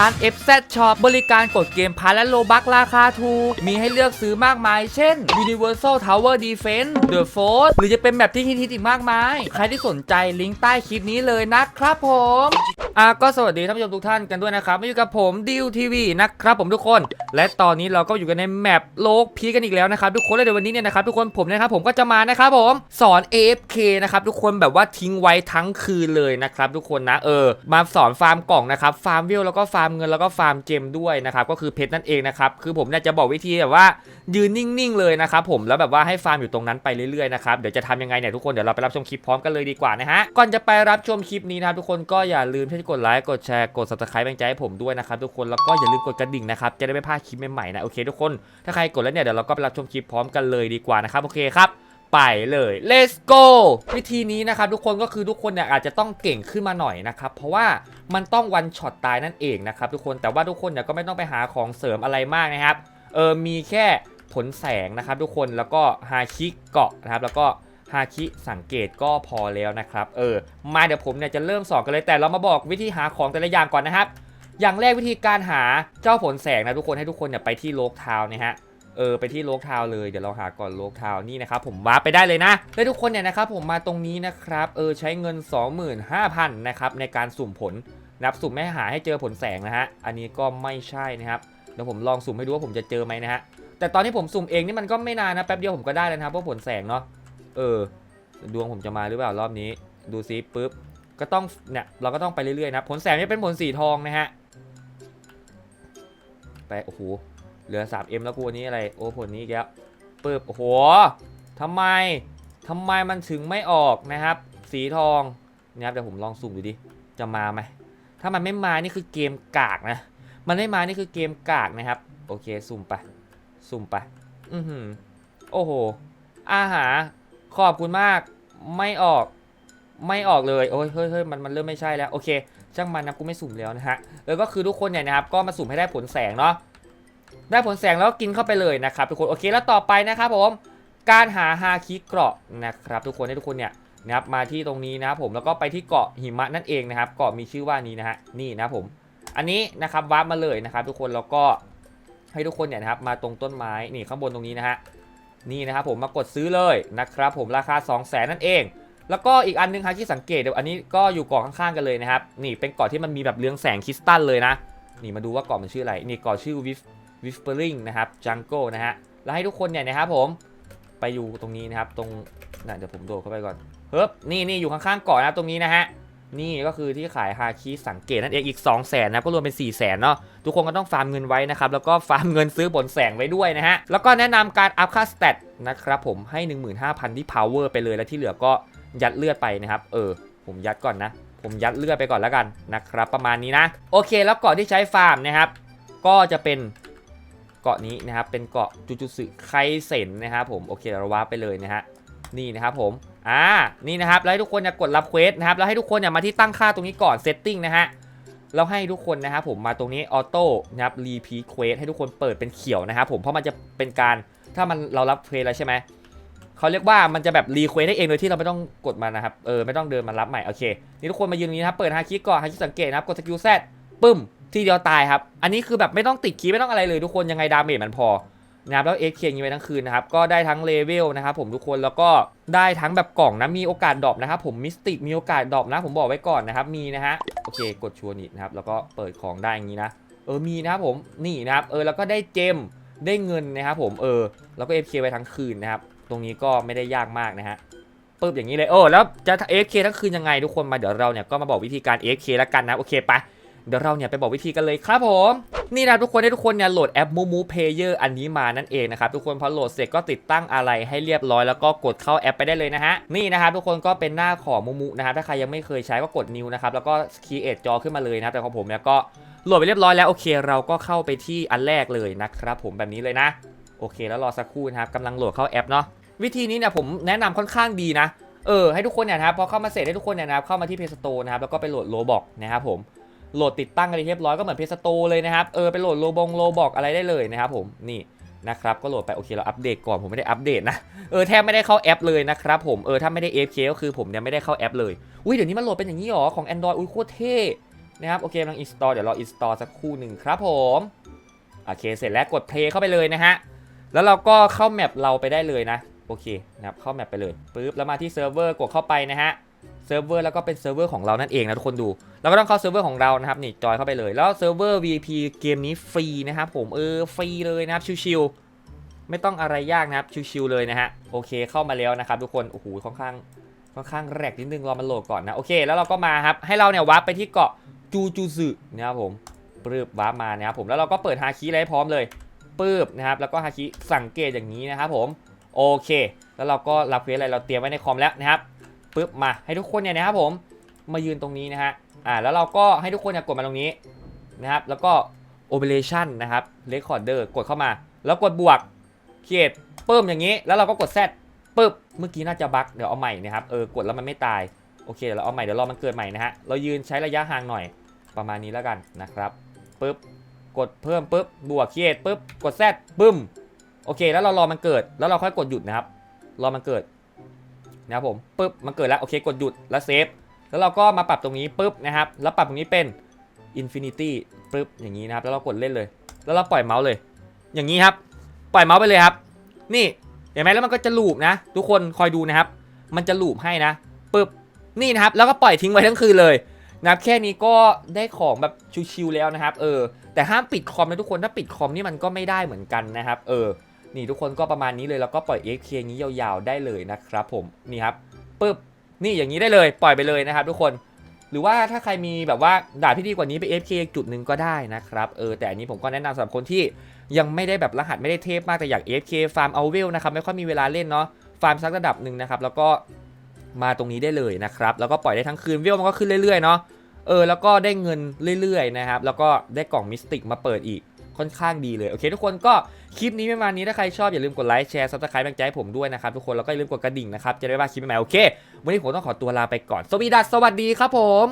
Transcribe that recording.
ร้าน FZ Shop บริการกดเกมพาร์ทและโลบักราคาถูก มีให้เลือกซื้อมากมาย เช่น Universal Tower Defense The Force หรือจะเป็นแบบที่ฮิตๆอีกมากมาย ใครที่สนใจลิงก์ใต้คลิปนี้เลยนะครับผมอะก็สวัสดีท่านผู้ชมทุกท่านกันด้วยนะครับมาอยู่กับผมดิวทีวีนะครับผมทุกคน และตอนนี้เราก็อยู่กันในแมปโลกพีกันอีกแล้วนะครับทุกคนและเดี๋ยววันนี้เนี่ยนะครับทุกคนผมนะครับผมก็จะมานะครับผมสอน AFK นะครับทุกคนแบบว่าทิ้งไว้ทั้งคืนเลยนะครับทุกคนนะเออมาสอนฟาร์มกล่องนะครับฟาร์มวิวแล้วก็ฟาร์มเงินแล้วก็ฟาร์มเจมด้วยนะครับก็คือเพชรนั่นเองนะครับคือผมเนี่ยจะบอกวิธีแบบว่ายืนนิ่งๆเลยนะครับผมแล้วแบบว่าให้ฟาร์มอยู่ตรงนั้นไปเรื่อยๆนะครับเดี๋ยวจะทำยังไงเนี่ยทุกคนเดี๋ยวเราไปรับชมคลิปพร้อมกันเลยดีกว่านะฮะก่อนจะไปรับชมคลิปนี้นะครับทุกคนก็อย่าลืมที่จะกดไลค์กดแชร์กด subscribe เป็นใจให้ผมด้วยนะครับทุกคนแล้วก็อย่าลืมกดกระดิ่งนะครับจะได้ไม่พลาดคลิปใหม่ๆนะโอเคทุกคนถ้าใครกดแล้วเนี่ยเดี๋ยวเราก็ไปรับชมคลิปพร้อมกันเลยดีกว่านะครับโอเคครับ ไปเลย let's go วิธีนี้นะครับทุกคนก็คือทุกคนเนี่ยอาจจะต้องเก่งขึ้นมาหน่อยนะครับเพราะว่ามันต้องวันช็อตตายนั่นเองนะครับทุกคนแต่ว่าทุกคนเนี่ยก็ไม่ต้องไปหาของเสริมอะไรมากนะครับเออมีแค่ผลแสงนะครับทุกคนแล้วก็ฮาคิเกาะนะครับแล้วก็ฮาคิสังเกตก็พอแล้วนะครับเออมาเดี๋ยวผมเนี่ยจะเริ่มสอนกันเลยแต่เรามาบอกวิธีหาของแต่ละอย่างก่อนนะครับ อย่างแรกวิธีการหาเจ้าผลแสงนะทุกคนให้ทุกคนเนี่ยไปที่โลกทาวน์นะฮะ เออไปที่โลกทาวเลยเดี๋ยวเราหาก่อนโลกทาวนี่นะครับผมวาร์ปไปได้เลยนะและทุกคนเนี่ยนะครับผมมาตรงนี้นะครับเออใช้เงิน 25,000นะครับในการสุ่มผลนับสุ่มไม่หาให้เจอผลแสงนะฮะอันนี้ก็ไม่ใช่นะครับเดี๋ยวผมลองสุ่มให้ดูว่าผมจะเจอไหมนะฮะแต่ตอนที่ผมสุ่มเองนี่มันก็ไม่นานนะแป๊บเดียวผมก็ได้แล้วนะครับเพราะผลแสงเนาะเออ ดวงผมจะมาหรือเปล่ารอบนี้ ดูซิปุ๊บก็ต้องเนี่ยเราก็ต้องไปเรื่อยๆนะผลแสงนี่เป็นผลสีทองนะฮะไปโอ้โห เหลือ 3M แล้วกูอันนี้อะไร โอ้ผลนี้อีกแล้วปึ๊บโอ้โหทำไมทำไมมันถึงไม่ออกนะครับ สีทองนะครับเดี๋ยวผมลองสุ่มดูดิ จะมาไหม ถ้ามันไม่มานี่คือเกมกากนะ มันไม่มานี่คือเกมกากนะครับ โอเคสุ่มไป สุ่มไป อือหือ โอ้โห อาหารขอบคุณมาก ไม่ออก ไม่ออกเลย โอ้ย เฮ้ยเฮ้ยมันมันเริ่มไม่ใช่แล้ว โอเค ช่างมันนะกูไม่สุ่มแล้วนะฮะเออก็คือทุกคนเนี่ยนะครับ ก็มาสุ่มให้ได้ผลแสงเนาะ ได้ผลแสงแล้วกินเข้าไปเลยนะครับทุกคนโอเคแล้วต่อไปนะครับผมการหาฮาคิเกราะนะครับทุกคนให้ทุกคนเนี่ยนะครับมาที่ตรงนี้นะครับผมแล้วก็ไปที่เกาะหิมะนั่นเองนะครับเกาะมีชื่อว่านี้นะฮะนี่นะผมอันนี้นะครับวาร์ปมาเลยนะครับ ทุกคนแล้วก็ให้ทุกคนเนี่ยนะครับมาตรงต้นไม้นี่ข้างบนตรงนี้นะฮะนี่นะครับผมมากดซื้อเลยนะครับผมราคา 2 0 0แสนนั่นเอง แล้วก็อีกอันนึงครับที่สังเกตเดี๋ยวอันนี้ก็อยู่เกาะข้างๆกันเลยนะครับนี่เป็นเกาะที่มันมีแบบเรืองแสงคริสตัลเลยนะนี่มาดูว่าเกาะมันชื่ออะไรนี่เกาะชื่อวิฟ Whispering นะครับ Jungle นะฮะแล้วให้ทุกคนเนี่ยนะครับผมไปอยู่ตรงนี้นะครับตรงน่ะเดี๋ยวผมโดดเข้าไปก่อนเฮ้ยนี่นี่อยู่ข้างๆกาะนนะตรงนี้นะฮะนี่ก็คือที่ขายฮาคิสังเกตนั่นเองอีก 2 0 0แสนนะก็รวมเป็น 4 0 0แสนเนาะทุกคนก็ต้องฟาร์มเงินไว้นะครับ แล้วก็ฟาร์มเงินซื้อผลแสงไว้ด้วยนะฮะ แล้วก็แนะนำการอัพค่าสเตตนะครับผมให้ 15,000 ที่ power ไปเลยแล้วที่เหลือก็ยัดเลือดไปนะครับ เออ ผมยัดก่อนนะ ผมยัดเลือดไปก่อนแล้วกันนะครับ ประมาณนี้นะ โอเค แล้วเกาะที่ใช้ฟาร์มนะครับก็จะเป็น เกาะนี้นะครับเป็นเกาะจูจูสึไคเซนนะครับผมโอเคเราว้าไปเลยนะฮะนี่นะครับผมอ่านี่นะครับแล้วให้ทุกคนเนี่ยกดรับเควสนะครับแล้วให้ทุกคนเนี่ยมาที่ตั้งค่าตรงนี้ก่อนเซตติ้งนะฮะแล้วให้ทุกคนนะครับผมมาตรงนี้ออโต้นะครับรีพีเควสให้ทุกคนเปิดเป็นเขียวนะครับผมเพราะมันจะเป็นการถ้ามันเรารับเควสแล้วใช่ไหมเขาเรียกว่ามันจะแบบรีเควสได้เองโดยที่เราไม่ต้องกดมันะครับเออไม่ต้องเดินมารับใหม่โอเคนี่ทุกคนมายืนตรงนี้นะครับเปิดฮาคิก่อนฮาคิสังเกตนะครับกดสกิลแซดปึ้ม ทีเดียวตายครับ อันนี้คือแบบไม่ต้องติดคีย์ไม่ต้องอะไรเลยทุกคนยังไงดาเมจมันพอนะครับแล้วเอ็กเคียงยิงไปทั้งคืนนะครับ ก็ได้ทั้งเลเวลนะครับผมทุกคนแล้วก็ได้ทั้งแบบกล่องนะมีโอกาสดรอปนะครับผมมิสติกมีโอกาสดรอปนะ ผมบอกไว้ก่อนนะครับมีนะฮะโอเค กดชัวร์นอีกนะครับแล้วก็เปิดของได้อย่างนี้นะเออมีนะครับผมนี่นะครับเออแล้วก็ได้เจมได้เงินนะครับผมเออแล้วก็เอฟเคไปทั้งคืนนะครับตรงนี้ก็ไม่ได้ยากมากนะฮะปึ๊บอย่างนี้เลยโอ้แล้วจะเอฟเคทั้งคืนยังไงทุกคนมาเดี๋ยวเราเนี่ยก็มาบอกวิธีการเอฟเคแล้วกันนะโอเคไป เดี๋ยวเราเนี่ยไปบอกวิธีกันเลยครับผมนี่นะทุกคนให้ทุกคนเนี่ยโหลดแอปมูมูเพเยอร์อันนี้มานั่นเองนะครับทุกคนพอโหลดเสร็จก็ติดตั้งอะไรให้เรียบร้อยแล้วก็กดเข้าแอปไปได้เลยนะฮะนี่นะครับทุกคนก็เป็นหน้าของมูมูนะครับถ้าใครยังไม่เคยใช้ก็กดนิวนะครับแล้วก็คีเอทจอขึ้นมาเลยนะแต่ของผมเนี่ยก็โหลดไปเรียบร้อยแล้วโอเค เราก็เข้าไปที่อันแรกเลยนะครับผมแบบนี้เลยนะ โอเค แล้วรอสักครู่นะครับกำลังโหลดเข้าแอปเนาะวิธีนี้เนี่ยผมแนะนำค่อนข้างดีนะเออให้ทุกคนเนี่ยนะครับพอเข้ามาเสร็จให้ทุกคนเนี่ยนะครับเข้ามาที่เพจสโตร์นะครับแล้วก็ไปโหลดโลบอกนะครับผม โหลดติดตั้งกันเรียบร้อยก็เหมือนเพจสโตเลยนะครับ เออไปโหลดโลบงโลบอกอะไรได้เลยนะครับผมนี่นะครับก็โหลดไปโอเคเราอัปเดตก่อนผมไม่ได้อัปเดตนะเออแทบไม่ได้เข้าแอปเลยนะครับผมเออถ้าไม่ได้ AFK ก็คือผมเนี่ยไม่ได้เข้าแอปเลยอุ้ยเดี๋ยวนี้มันโหลดเป็นอย่างนี้หรอของ Android อุ้ยโคตรเท่นะครับโอเคกำลัง install เดี๋ยวรอ install สักครู่หนึ่งครับผมโอเคเสร็จแล้วกด play เข้าไปเลยนะฮะแล้วเราก็เข้าแมปเราไปได้เลยนะโอเคนะครับเข้าแมปไปเลยปึ๊บแล้วมาที่เซิร์ฟเวอร์กดเข้าไปนะฮะ เซิร์ฟเวอร์แล้วก็เป็นเซิร์ฟเวอร์ของเรานั่นเองนะทุกคนดูเราก็ต้องเข้าเซิร์ฟเวอร์ของเรานะครับนี่จอยเข้าไปเลยแล้วเซิร์ฟเวอร์ VIP เกมนี้ฟรีนะครับผมเออฟรีเลยนะครับชิวๆไม่ต้องอะไรยากนะครับชิวๆเลยนะฮะโอเคเข้ามาแล้วนะครับทุกคนโอ้โหค่อนข้างค่อนข้างแรกนิดนึงรอมันโหลดก่อนนะโอเคแล้วเราก็มาครับให้เราเนี่ยวาร์ปไปที่เกาะจูจูสึนะครับผมปื๊บวาร์ปมานะครับผมแล้วเราก็เปิดฮาคิอะไว้พร้อมเลยปื๊บนะครับแล้วก็ฮาคิสังเกตอย่างนี้นะครับผมโอเค แล้วเราก็รับเควสอะไรเราเตรียมไว้ในคอมแล้วนะครับ ปึ๊บมาให้ทุกคนเนี่ยนะครับผมมายืนตรงนี้นะฮะอ่าแล้วเราก็ให้ทุกคนเนี่ยกดมาตรงนี้นะครับแล้วก็ operation นะครับ recorder กดเข้ามา แล้วกดบวกเขียดเพิ่มอย่างนี้ แล้วเราก็กด Z ปึ๊บเมื่อกี้น่าจะบั๊กเดี๋ยวเอาใหม่นะครับเออกดแล้วมันไม่ตายโอเคเดี๋ยวเราเอาใหม่เดี๋ยวรอมันเกิดใหม่นะฮะเรายืนใช้ระยะห่างหน่อยประมาณนี้แล้วกันนะครับปึ๊บกดเพิ่มปึ๊บบวกเครียดปึ๊บกดแซดปึ้มโอเค แล้วเรารอมันเกิด แล้วเราค่อยกดหยุดนะครับรอมันเกิด นะครับผมปึ๊บมันเกิดแล้วโอเคกดหยุดแล้วเซฟแล้วเราก็มาปรับตรงนี้ปึ๊บนะครับแล้วปรับตรงนี้เป็น Infinity ปึ๊บอย่างนี้นะครับแล้วเรากดเล่นเลย แล้วเราปล่อยเมาส์เลย อย่างนี้ครับ ปล่อยเมาส์ไปเลยครับ นี่เห็นไหมแล้วมันก็จะลูปนะ ทุกคนคอยดูนะครับ มันจะลูปให้นะปึ๊บนี่นะครับแล้วก็ปล่อยทิ้งไว้ทั้งคืนเลยนะครับแค่นี้ก็ได้ของแบบชิวๆแล้วนะครับ เออ แต่ห้ามปิดคอมนะทุกคนถ้าปิดคอมนี่มันก็ไม่ได้เหมือนกันนะครับ เออ นี่ทุกคนก็ประมาณนี้เลยแล้วก็ปล่อย AFK อย่างนี้ยาวๆได้เลยนะครับผมนี่ครับปึ๊บนี่อย่างนี้ได้เลยปล่อยไปเลยนะครับ ทุกคนหรือว่าถ้าใครมีแบบว่าดาที่ดีกว่านี้ไป FK จุดหนึ่งก็ได้นะครับเออแต่อันนี้ผมก็แนะนำสำหรับคนที่ยังไม่ได้แบบรหัสไม่ได้เทพมากแต่อยาก FK ฟาร์มเอาเวลนะครับไม่ค่อยมีเวลาเล่นเนาะฟาร์มสักระดับหนึ่งนะครับแล้วก็มาตรงนี้ได้เลยนะครับแล้วก็ปล่อยได้ทั้งคืนเวลมันก็ขึ้นเรื่อยๆเนาะเออแล้วก็ได้เงินเรื่อยๆนะครับแล้วก็ได้กล่องมิสติกมาเปิดอีก ค่อนข้างดีเลยโอเค ทุกคนก็คลิปนี้ประมาณนี้ถ้าใครชอบอย่าลืมกดไลค์แชร์ซับสไครป์แบ่งใจให้ผมด้วยนะครับทุกคนแล้วก็อย่าลืมกดกระดิ่งนะครับจะได้ไม่พลาดคลิปใหม่ๆโอเควันนี้ผมต้องขอตัวลาไปก่อนสวีดัสสวัสดีครับผม